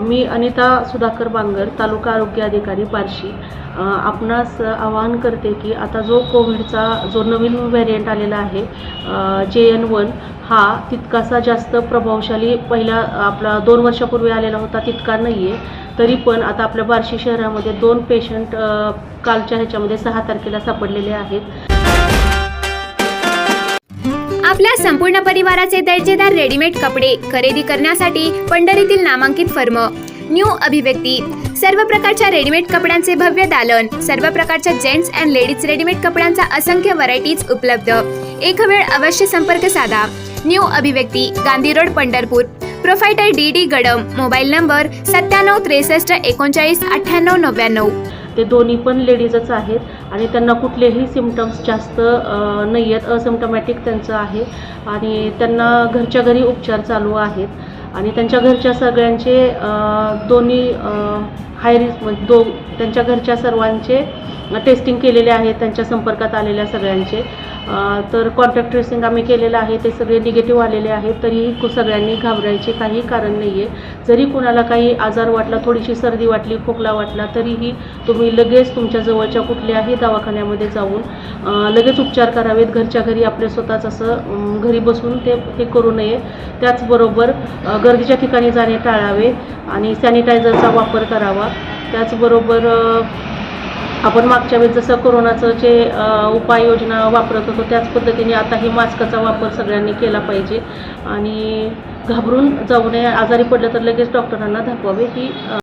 मी अनिता सुधाकर बांगर तालुका आरोग्य अधिकारी बार्शी आपणास आवाहन करते की आता जो कोविडचा जो नवीन व्हेरियंट आलेला आहे जे एन वन हा तितकासा जास्त प्रभावशाली पहिला आपला दोन वर्षापूर्वी आलेला होता तितका नाही आहे तरी पण आता आपल्या बार्शी शहरामध्ये दोन पेशंट कालच्या ह्याच्यामध्ये सहा तारखेला सापडलेले आहेत. आपल्या संपूर्ण परिवाराचे दर्जेदार रेडीमेड कपडे खरेदी करण्यासाठी पंढरीतील नामांकित फर्म. न्यू अभिव्यक्ती. सर्व प्रकारच्या रेडीमेड कपड्यांचे भव्य दालन. सर्व प्रकारच्या जेंट्स अँड लेडीज रेडीमेड कपड्यांचा असंख्य व्हरायटीज उपलब्ध. एक वेळ अवश्य संपर्क साधा. New Abhivyakti Gandhi road Pandharpur. Proprietor D D Gadam. Mobile number सत्त्याण्णव त्रेसष्ट एकोणचाळीस अठ्ठ्याण्णव नव्याण्णव. ते दोन्ही पण लेडीजच आहेत आणि त्यांना कुठलेही सिमटम्स जास्त नाही आहेत असिमटमॅटिक त्यांचं आहे. आणि त्यांना घरच्या घरी उपचार चालू आहेत. आणि त्यांच्या घरच्या सगळ्यांचे दोन्ही हाय रिस्क म्हणजे दो त्यांच्या घरच्या सर्वांचे टेस्टिंग केलेले आहेत त्यांच्या संपर्कात आलेल्या सगळ्यांचे. तर कॉन्टॅक्ट ट्रेसिंग आम्ही केलेलं आहे ते सगळे निगेटिव्ह आलेले आहेत तरीही कु- सगळ्यांनी घाबरायचे काही कारण नाही आहे जरी कुणाला काही आजार वाटला थोडीशी सर्दी वाटली खोकला वाटला तरीही तुम्ही लगेच तुमच्या जवळच्या कुठल्याही दवाखान्यामध्ये जाऊन लगेच उपचार करावेत. घरच्या घरी आपले स्वतःच असं घरी बसून ते हे करू नये. त्याचबरोबर गर्दीच्या ठिकाणी जाणे टाळावे आणि सॅनिटायझरचा वापर करावा. त्याचबरोबर आपण मागच्या वेळेस जसं कोरोनाचं जे उपाययोजना वापरत होतो त्याच पद्धतीने आताही मास्कचा वापर सगळ्यांनी केला पाहिजे. आणि घाबरून जाऊ नये. आजारी पडलं तर लगेच डॉक्टरांना दाखवावे. ही